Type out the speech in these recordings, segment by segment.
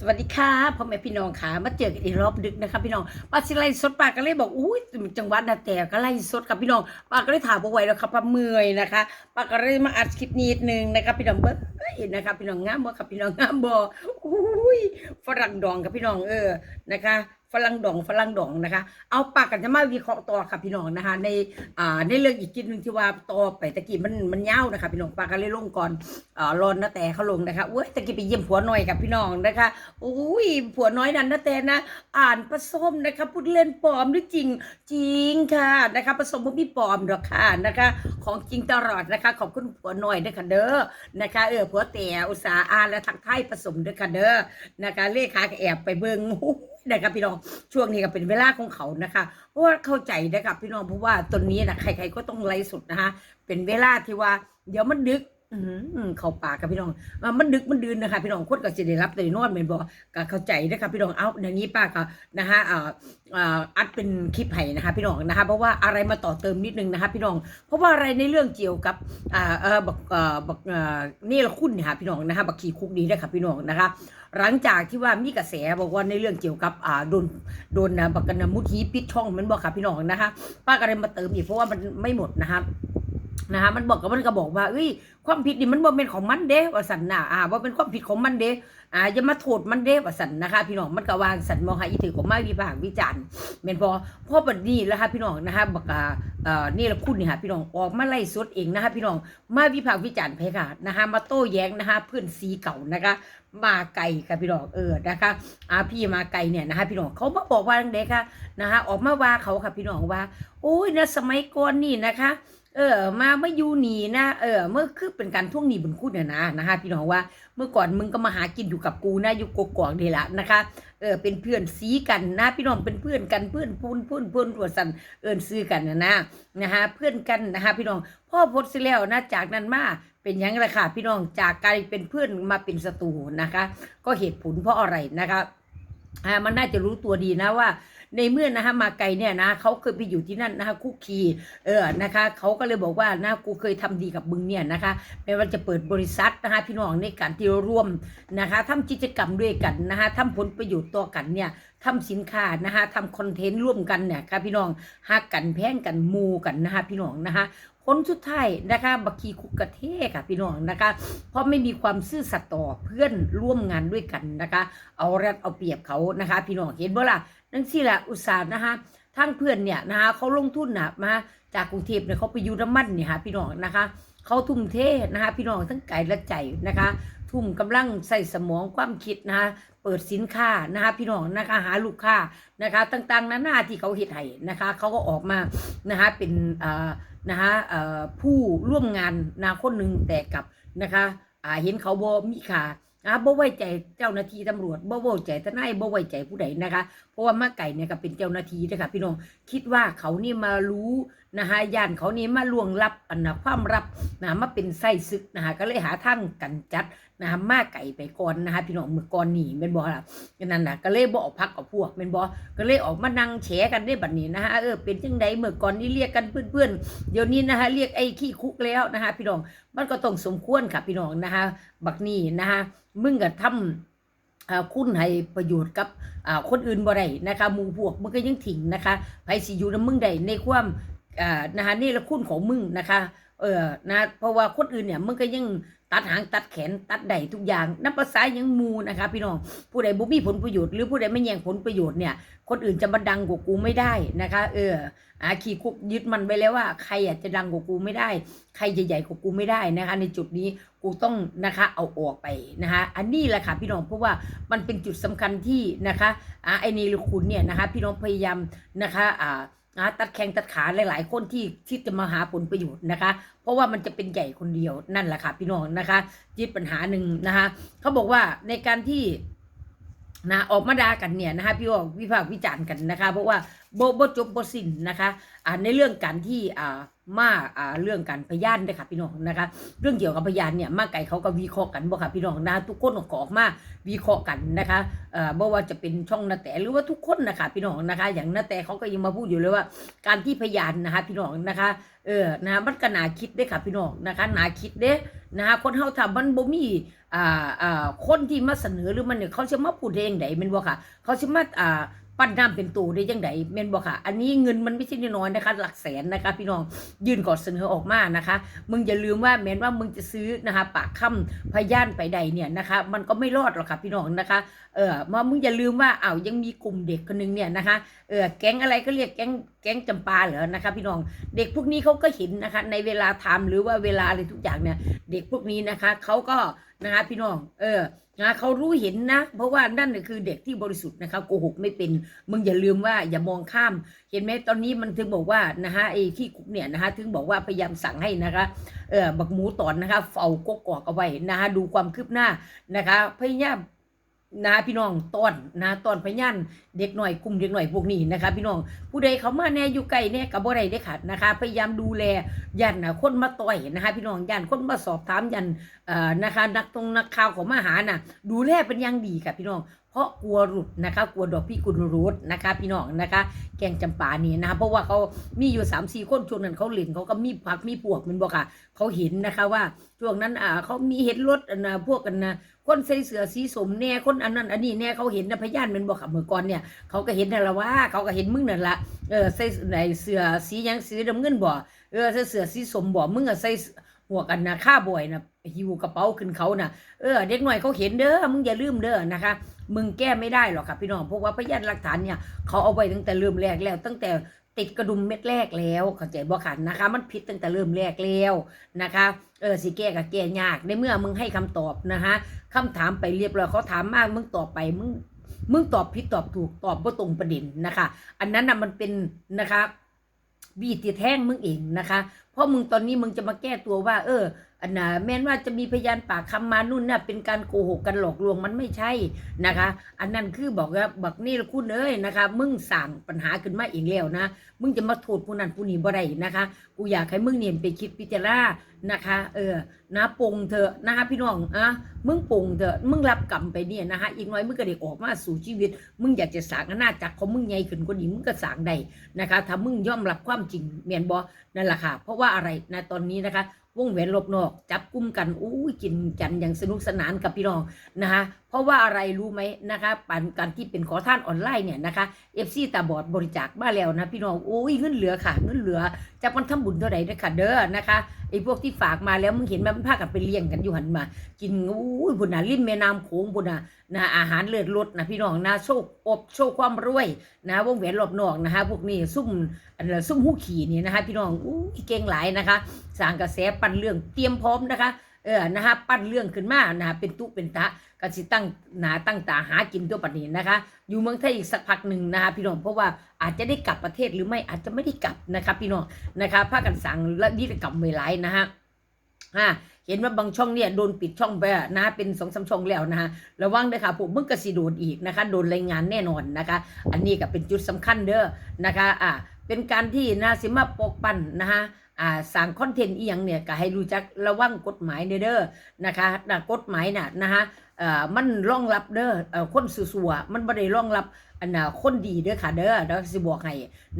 สวัสดีค่ะพ่อแม่พี่น้องค่ะมาเจอกันอีกรอบดึกนะคะพี่น้องป้าสิไลสดป้าก็เลยบอกอุ้ยจังหวัดนาแต่ก็ไล่สดกับพี่น้องป้าก็เลยถามบ่ไหวแล้วค่ะป้าเมื่อยนะคะป้าก็เลยมาอัดคลิปนิดนึงนะคะพี่น้องเบิ้ลนะคะพี่น้องงามบ่ค่ะพี่น้องงามบ่อุ้ยฝรั่งดองกับพี่น้องเออนะคะ รั่งดองฝรั่งดองนะคะ เอาปากกันจะมาวิเคราะห์ต่อค่ะพี่น้องนะคะ ในอ่าในเรื่องอีกกินหนึ่งที่ว่าต่อไปตะกี้มันมันยานะคะพี่น้องปากก็เลยลงก่อนอ่ารอนนะแต่เขาลงนะคะเว้ยตะกี้ไปเยี่ยมผัวน่อยกับพี่น้องนะคะอุ้ยผัวน้อยนั้นนะแต่นะ อ่านผสมนะคะพูดเล่นปลอมหรือจริงจริงค่ะนะคะผสมบ่มีปลอมหรอกค่ะนะคะ ของจริงตลอดนะคะขอบคุณผัวน้อยด้วยค่ะเด้อนะคะ เออผัวแต่อุตสาห์อ่านและทักทายผสมด้วยค่ะเด้อนะคะเลขาแอบไปเบิ่ง นะคะพี่น้องช่วงนี้ก็เป็นเวลาของเขานะคะ เพราะว่าเข้าใจนะคะพี่น้องเพราะว่าตอนนี้นะใครๆก็ต้องไลฟ์สดนะคะเป็นเวลาที่ว่า เดี๋ยวมันดึก อืมเข้าปากกับพี่น้องมันดึกมันดื่นนะคะพี่น้องคนก็จะได้รับได้นอนเป็นบ่ก็เข้าใจนะคะพี่น้องเอาอย่างนี้ป้าก็นะคะอ่าอ่าอัดเป็นคลิปให้นะคะพี่น้องนะคะเพราะว่าอะไรมาต่อเติมนิดนึงนะคะพี่น้อง เพราะว่าอะไรในเรื่องเกี่ยวกับอ่าเออบักเอ่อบักเอ่อนี่ละคุณนี่ยค่ะพี่น้องนะคะบักขี่คุกนี้นะคะพี่น้องนะคะ หลังจากที่ว่ามีกระแสบอกว่าในเรื่องเกี่ยวกับอ่าโดนโดนนะบักกันมุทีปิดช่องมันบอกค่ะพี่น้องนะคะ ป้าก็เลยมาเติมอีกเพราะว่ามันไม่หมดนะคะ นะคะมันบอกกับมันก็บอกว่าเอ้ยความผิดนี่มันบ่เป็นของมันเด้ว่าสันน่ะอ่าว่าเป็นความผิดของมันเด้อ่าอย่ามาโทษมันเด้ว่าสันนะคะ พี่น้องมันก็วางสันมองหาอีถือของมาวิพากษ์วิจารณ์แม่นพอพ่อบัดนี้แล้วค่ะพี่น้องนะคะบอกอ่าเอ่อนี่ละคุณนี่ค่ะพี่น้องออกมาไล่สดเองนะคะ พี่น้องมาวิพากษ์วิจารณ์เพคะนะคะ มาโต้แย้งนะคะเพื่อนสีเก่านะคะ มาไก่ค่ะพี่น้องเออนะคะอาพี่มาไก่เนี่ยนะคะ พี่น้องเขามาบอกว่าจังเด็กค่ะนะคะ ออกมาว่าเขาค่ะพี่น้องว่าโอ้ยนะสมัยก่อนนี่นะคะ เออ มาเมื่อยูหนีนะ เออ เมื่อคือเป็นการท่วงหนีบุญคุณเนี่ยนะนะคะ พี่น้องว่าเมื่อก่อนมึงก็มาหากินอยู่กับกูนะอยู่กกอกนี่แหละนะคะ เออ เป็นเพื่อนซีกันนะพี่น้องเป็นเพื่อนกันเพื่อนพูนพูนพูนตัวสันเอินซื้อกันนะนะนะคะเพื่อนกันนะคะ พี่น้องพ่อพดสิแล้วนะจากนั้นมาเป็นยังไงค่ะ พี่น้องจากกลายเป็นเพื่อนมาเป็นศัตรูนะคะ ก็เหตุผลเพราะอะไรนะคะอ่ามันน่าจะรู้ตัวดีนะว่า ในเมื่อนะคะมาไกลเนี่ยนะเขาเคยไปอยู่ที่นั่นนะคะคุกคีเออนะคะเขาก็เลยบอกว่านะกูเคยทำดีกับมึงเนี่ยนะคะไม่ว่าจะเปิดบริษัทนะคะพี่น้องในการที่ร่วมนะคะทำกิจกรรมด้วยกันนะคะทำผลประโยชน์ต่อกันเนี่ยทำสินค้านะคะทำคอนเทนต์ร่วมกันเนี่ยค่ะพี่น้องหักกันแพ่งกันมูกันนะคะพี่น้องนะคะ คนสุดท้ายนะคะบักคีคุกกะเทค่ะพี่น้องนะคะ เพราะไม่มีความซื่อสัตย์ต่อเพื่อนร่วมงานด้วยกันนะคะ เอาแรดเอาเปรียบเขานะคะ พี่น้องเห็นบ่ล่ะนั่นสิแหละอุตส่าห์นะคะทั้งเพื่อนเนี่ยนะคะเขาลงทุนนะมาจากกรุงเทพเนี่ยเขาไปอยูน้ำมันเนี่ยค่ะพี่น้องนะคะ เขาทุ่มเทนะคะพี่น้องทั้งกายและใจนะคะ ทุ่มกำลังใส่สมองความคิดนะคะเปิดสินค้านะคะพี่น้องนะคะหาลูกค้านะคะต่างๆนานาที่เขาเฮ็ดให้นะคะเขาก็ออกมานะคะเป็นอ่านะคะผู้ร่วมงานนาคนหนึ่งแต่กับนะคะเห็นเขาบ่มีค่าอ่าบ่ไว้ใจเจ้าหน้าที่ตำรวจบ่ไว้ใจทนายบ่ไว้ใจผู้ใดนะคะ เพราะว่ามาไก่เนี่ยก็เป็นเจ้าหน้าที่นะคะพี่น้องคิดว่าเขานี่มารู้ นะคะย่านเขานี่มาล่วงลับอันนะความลับนะมาเป็นไส้ศึกนะคะก็เลยหาทางกันจัดนะคะมาไก่ไปก่อนนะคะพี่น้องเมื่อก่อนนี่เป็นบ่ล่ะนั่นนะก็เลยบออกพักกับพวกเป็นบ่ก็เลยออกมานั่งแฉกันได้บัดนี้นะคะเออเป็นจังไดเมื่อก่อนนี่เรียกกันเพื่อนๆเดี๋ยวนี้นะคะเรียกไอ้ขี้คุกแล้วนะคะพี่น้องมันก็ต้องสมควรค่ะพี่น้องนะคะบักนี่นะคะมึงก็ทำอ่าคุณให้ประโยชน์กับอ่าคนอื่นบ่ได้นะคะมูพวกมึงก็ยังถิ่งนะคะไผสิอยู่นำมึงได้ในความ นะคะนี่ละคุณของมึงนะคะเออนะเพราะว่าคนอื่นเนี่ยมึงก็ยังตัดหางตัดแขนตัดใดทุกอย่างนับภาษายังมูนะคะ พี่น้องผู้ใดบ่มีผลประโยชน์หรือผู้ใดไม่แย่งผลประโยชน์เนี่ย คนอื่นจะมาดังกว่ากูไม่ได้นะคะ เอออาขี่คุกยึดมันไปแล้วว่า ใครอาจจะดังกว่ากูไม่ได้ ใครจะใหญ่กว่ากูไม่ได้นะคะ ในจุดนี้กูต้องนะคะเอาออกไปนะคะอันนี้แหละค่ะพี่น้องเพราะว่ามันเป็นจุดสำคัญที่นะคะอ่าไอ้นี่ลคุณเนี่ยนะคะ พี่น้องพยายามนะคะอ่า นะตัดแข้งตัดขาหลาย ๆ คนที่ที่จะมาหาผลประโยชน์นะคะ เพราะว่ามันจะเป็นใหญ่คนเดียวนั่นแหละค่ะพี่น้องนะคะยึดปัญหาหนึ่งนะคะเขาบอกว่าในการที่นะออกมาด่ากันเนี่ยนะคะพี่ออกวิพากษ์วิจารณ์กันนะคะ เพราะว่าโบโบจบโบสินนะคะอ่าในเรื่องการที่อ่า มาอ่าเรื่องการพยานเด้ค่ะพี่น้องนะคะ เรื่องเกี่ยวกับพยานเนี่ยมาไก่เขาก็วิเคราะห์กันบ่ค่ะพี่น้องนะทุกคนก็ออกมาวิเคราะห์กันนะคะเอ่อบ่ว่าจะเป็นช่องนาแต่หรือว่าทุกคนนะคะพี่น้องนะคะ อย่างนาแต่เขาก็ยังมาพูดอยู่เลยว่า การที่พยานนะคะพี่น้องนะคะเออนะมันก็น่าคิดเด้ค่ะพี่น้องนะคะน่าคิดเด้นะคะคนเฮาทำมันบ่มีอ่าอ่าคนที่มาเสนอหรือมันเนี่ยเขาจะมาพูดเองไดแม่นบ่ค่ะ เขาจะมาอ่า ปั้นน้ำเป็นตูได้ยังไงเมนบอกค่ะ อันนี้เงินมันไม่ใช่น้อยนะคะ หลักแสนนะคะ พี่น้องยื่นก่อนเสนอออกมานะคะ มึงอย่าลืมว่าแม้นว่ามึงจะซื้อนะคะ ปากค่ำพยานไปใดเนี่ยนะคะ มันก็ไม่รอดหรอกค่ะพี่น้องนะคะเออมามึงอย่าลืมว่าเอายังมีกลุ่มเด็กคนหนึงเนี่ยนะคะเออแก๊งอะไรก็เรียกแก๊ง ก๊งจำปาเหรอนะคะ พี่น้องเด็กพวกนี้เขาก็เห็นนะคะ ในเวลาทำหรือว่าเวลาอะไรทุกอย่างเนี่ย เด็กพวกนี้นะคะเขาก็นะคะพี่น้อง เออนะเขารู้เห็นนะ เพราะว่านั่นคือเด็กที่บริสุทธิ์นะคะโกหกไม่เป็นมึงอย่าลืมว่าอย่ามองข้าม เห็นไหมตอนนี้มันถึงบอกว่านะคะไอ้ที่คุกเนี่ยนะคะถึงบอกว่าพยายามสั่งให้นะคะเออบักหมูตอนนะคะเฝ้ากกอกเอาไว้นะคะดูความคืบหน้านะคะพยายาม นะพี่น้องตอนนะตอนพยันเด็กหน่อยกลุ่มเด็กหน่อยพวกนี้นะคะพี่น้องผู้ใดเขามาแน่อยู่ไกลแน่กับบ่ได้ได้ขาดนะคะพยายามดูแลยันนะคนมาต่อยนะคะพี่น้องยันคนมาสอบถามยันเอ่อนะคะนักตรงนักข่าวของมาหาน่ะดูแลเป็นอย่างดีค่ะพี่น้อง เพราะกลัวหลุดนะคะ กลัวดอกพี่กุลรูดนะคะ พี่น้องนะคะ แกงจำปานี่นะคะเพราะว่าเขามีอยู่สามสี่คนช่วงนั้นเขาเล่นเขาก็มีพักมีพวกมันบอกค่ะ เขาเห็นนะคะว่าช่วงนั้นอ่าเขามีเห็นรถนะพวกกันนะคนใส่เสื้อสีสมแน่คนอันนั้นอันนี้แน่เขาเห็นนะพยานมันบอกค่ะเมื่อก่อนเนี่ยเขาก็เห็นนั่นละว่าเขาก็เห็นมึงนั่นละเออใส่ไหนเสื้อสียังสีดำเงินบ่เออใส่เสื้อสีสมบ่มึงอะใส่ หมวกกันนะข้าบ่อยนะหิวกระเป๋าขึ้นเขาน่ะเออเด็กหน่อยเขาเห็นเด้อมึงอย่าลืมเด้อนะคะ มึงแก้ไม่ได้หรอกค่ะพี่น้องเพราะว่าพยานหลักฐานเนี่ยเขาเอาไว้ตั้งแต่เริ่มแรกแล้ว ตั้งแต่ติดกระดุมเม็ดแรกแล้วเข้าใจบ่ขันนะคะ มันผิดตั้งแต่เริ่มแรกแล้วนะคะ เออสิแก้กับแก้ยากในเมื่อมึงให้คำตอบนะคะคำถามไปเรียบร้อยเขาถามมากมึงตอบไปมึงมึงตอบผิดตอบถูกตอบบ่ตรงประเด็นนะคะ อันนั้นน่ะมันเป็นนะคะ บีตีแท่งมึงเองนะคะ เพราะมึงตอนนี้มึงจะมาแก้ตัวว่า เออ อันนะแม้นว่าจะมีพยานปากคำมานู่นน่ะเป็นการโกหกกันหลอกลวงมันไม่ใช่นะคะ อันนั้นคือบอกว่าบักนี่คุณเอ้ยนะคะ มึงสั่งปัญหาขึ้นมาเองแล้วนะ มึงจะมาโทษผู้นั้นผู้นี้บ่ได้นะคะ กูอยากให้มึงเนี่ยไปคิดพิจารณานะคะ เออนะปงเถอะนะคะพี่น้องอะมึงปงเถอะมึงรับกรรมไปเนี่ยนะคะอีกน้อยมึงก็ได้ออกมาสู่ชีวิต มึงอยากจะสางอาณาจักของมึงใหญ่ขึ้นกว่านี้มึงก็สางได้นะคะถ้ามึงยอมรับความจริงเมียนบอนั่นแหละค่ะ เพราะว่าอะไรนะตอนนี้นะคะ วงแหวนรอบนอก จับกุ้มกันอู้กินกันอย่างสนุกสนานกับพี่น้องนะคะเพราะว่าอะไรรู้ไหมนะคะปันการที่เป็นขอท่านออนไลน์เนี่ยนะคะเอฟซีตาบอดบริจาคมาแล้วนะพี่น้องโอ้ยเงินเหลือค่ะเงินเหลือจากมันทำบุญเท่าไหร่เด้อค่ะเด้อนะคะไอ้พวกที่ฝากมาแล้วมึงเห็นไหมมันพากันไปเลี้ยงกันอยู่หันมา กินอู้ยบุญนะริมแม่น้ำโขงบุญนะนะอาหารเลือดลดนะพี่น้องนะโชคอบโชคความรวยนะวงแหวนรอบนอกนะคะพวกนี้ซุ่มอันซุ่มหูขี่นี่นะคะพี่น้องอู้ยเก่งหลายนะคะ สร้างกระแสปั่นเรื่องเตรียมพร้อมนะคะเออนะคะปั้นเรื่องขึ้นมานะเป็นตุเป็นตะก็สิตั้งหนาตั้งตาหากินตัวปัจนี้นะคะ อยู่เมืองไทยอีกสักพักหนึ่งนะคะพี่น้องเพราะว่าอาจจะได้กลับประเทศหรือไม่อาจจะไม่ได้กลับนะคะพี่น้องนะคะพาคกันสั่งและนิรกรรมไว้หลายนะฮะอ่าเห็นว่าบางช่องเนี่ยโดนปิดช่องไปอะนะเป็นสองสามช่องแล้วนะฮะระวังเด้อค่ะพวกมึงก็สิโดนอีกนะคะ โดนรายงานแน่นอนนะคะ อันนี้ก็เป็นจุดสำคัญเด้อนะคะอ่าเป็นการที่นาสิมาปกปันนะคะ อ่าสร้างคอนเทนต์อีหยังเนี่ยก็ให้รู้จักระวังกฎหมายเด้อเด้อนะคะนะกฎหมายน่ะนะคะเอ่อมันรองรับเด้อเอ่อคนสัวๆมันบ่ได้รองรับอันน่ะคนดีเด้อค่ะเด้อเดี๋ยวสิบอกให้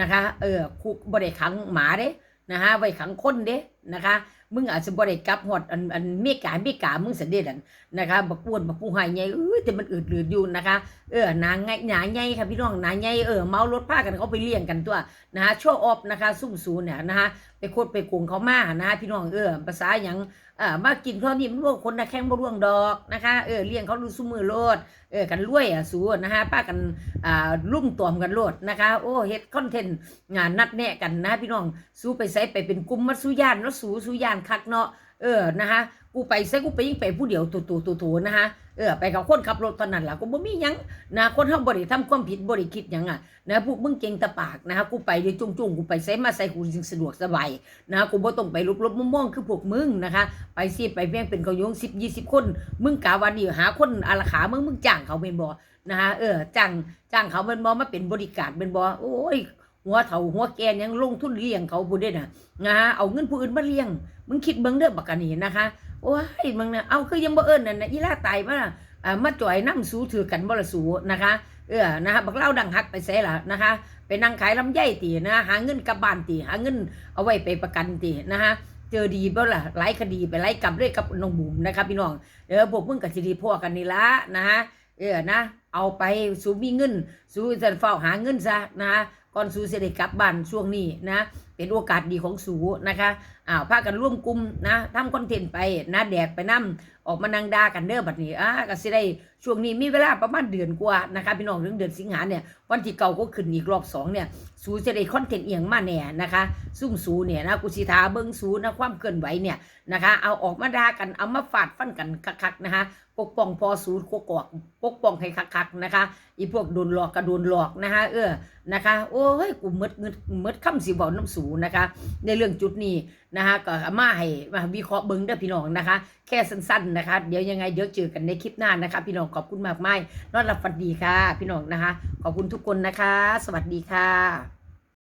นะคะเออคุกบ่ได้ขังหมาเด้นะคะไว้ขังคนเด้นะคะ มึงอาจจะบ่ได้กลับหอดอันอันเมกาเมกามึงสันเด็ดอันนะคะบักปวนบักปูหายใหญ่เอ้ยแต่มันอืดหลืดอยู่นะคะเออหนาไงหนาใหญ่ค่ะพี่น้องหนาใหญ่เออเมารถพากันเขาไปเลี้ยงกันตัวนะคะโชว์ออบนะคะซุ่มสูเนี่ยนะคะไปโคตรไปโกงเขามานะคะพี่น้องเออภาษาอย่างออมากินเท่านี่มันร่วงคนนะแข้งบ่ร่วงดอกนะคะเออเลี้ยงเขาดูซุมือโลดเออกันรวยอะสูนะคะป้ากันอ่าลุ่มตอมกันโลดนะคะ โอ้เฮ็ดคอนเทนต์งานนัดแนะกันนะพี่น้องสู้ไปใส่ไปเป็นกลุ่มมัดสู้ย่านเนาะสู้สู้ย่านคักเนาะ เออนะคะกูไปใส่กูไปยิ่งไปผู้เดียวตู่ตู่ตู่ตู่นะคะเออไปกับคนขับรถเท่านั้นล่ะกูบ่มีหยังนะคนเฮาบ่ได้ทำความผิดบ่ได้คิดหยังอะนะพวกมึงเก่งตะปากนะคะกูไปเดี๋ยวจุ่งๆกูไปใส่มาใส่กูจึงสะดวกสบายนะกูบ่ต้องไปลุบๆม่วงๆคือพวกมึงนะคะ ไปสิไปเพียงเป็นเขายง10 20 คน มึงกะวันนี้หาคนอาราขามึงมึงจ้างเขาเป็นบ่นะคะเออจ้างจ้างเขาเป็นบ่มาเป็นบริการเป็นบ่โอ้ย หัวเฒ่าหัวแก่ยังลงทุนเลี้ยงเขาผู้เด้น่ะนะฮะเอาเงินผู้อื่นมาเลี้ยง มึงคิดเบิ่งเด้อบักกันนี่นะคะโอ้ยมึงน่ะเอาคือยังบ่เอิ้นนั่นน่ะอีลาตายมาอ่ามาจ่อยน้ำสูถือกันบ่ละสูนะคะ เออนะคะบักเล่าดังฮักไปไสล่ะนะคะไปนั่งขายลำไยตีนะหาเงินกลับบ้านตีหาเงินเอาไว้ไปประกันตีนะคะเจอดีบ่ล่ะหลายคดีไปไล่กลับด้วยกับน้องบุ๋มนะคะพี่น้องเดี๋ยวพวกมึงกับสิดีพ่อกันนี่ละนะฮะเออนะ เอาไปสูมีเงิน สูจะเฝ้าหาเงินซะนะ ก่อนสู้จะได้กลับบ้านช่วงนี้นะ เป็นโอกาสดีของสูนะคะอ้าวพากันร่วมกลุ่มนะทำคอนเทนต์ไปนะแดกไปนํออกมานังดากันเด้อบัดนี้อะก็สิได้ช่วงนี้มีเวลาประมาณเดือนกว่านะคะพี่น้องถึงเดือนสิงหาเนี่ยวันที่เก่าก็ขึ้นอีกรอบสองเนี่ยสูจะได้คอนเทนต์เอียงมาแน่นะคะซุ่มสูเนี่ยนะกูสิทาเบิ้งสูนะความเคลื่อนไหวเนี่ยนะคะเอาออกมาดากันเอามาฟาดฟันกันคักๆนะคะปกป้องพอสูโกกอกปกป้องให้คักๆนะคะอีพวกโดนหลอกก็โดนหลอกนะคะเออนะคะโอ้ยกูหมดเงินหมดคำสิบอกน้ำสูนะคะในเรื่องจุดนี้ นะคะก็อามาให้มาวิเคราะห์เบิ้งเด้อพี่น้องนะคะ แค่สั้นๆนะคะ เดี๋ยวยังไงเดี๋ยวเจอกันในคลิปหน้านะคะ พี่น้องขอบคุณมากมายนอนหลับฝันดีค่ะ พี่น้องนะคะ ขอบคุณทุกคนนะคะ สวัสดีค่ะ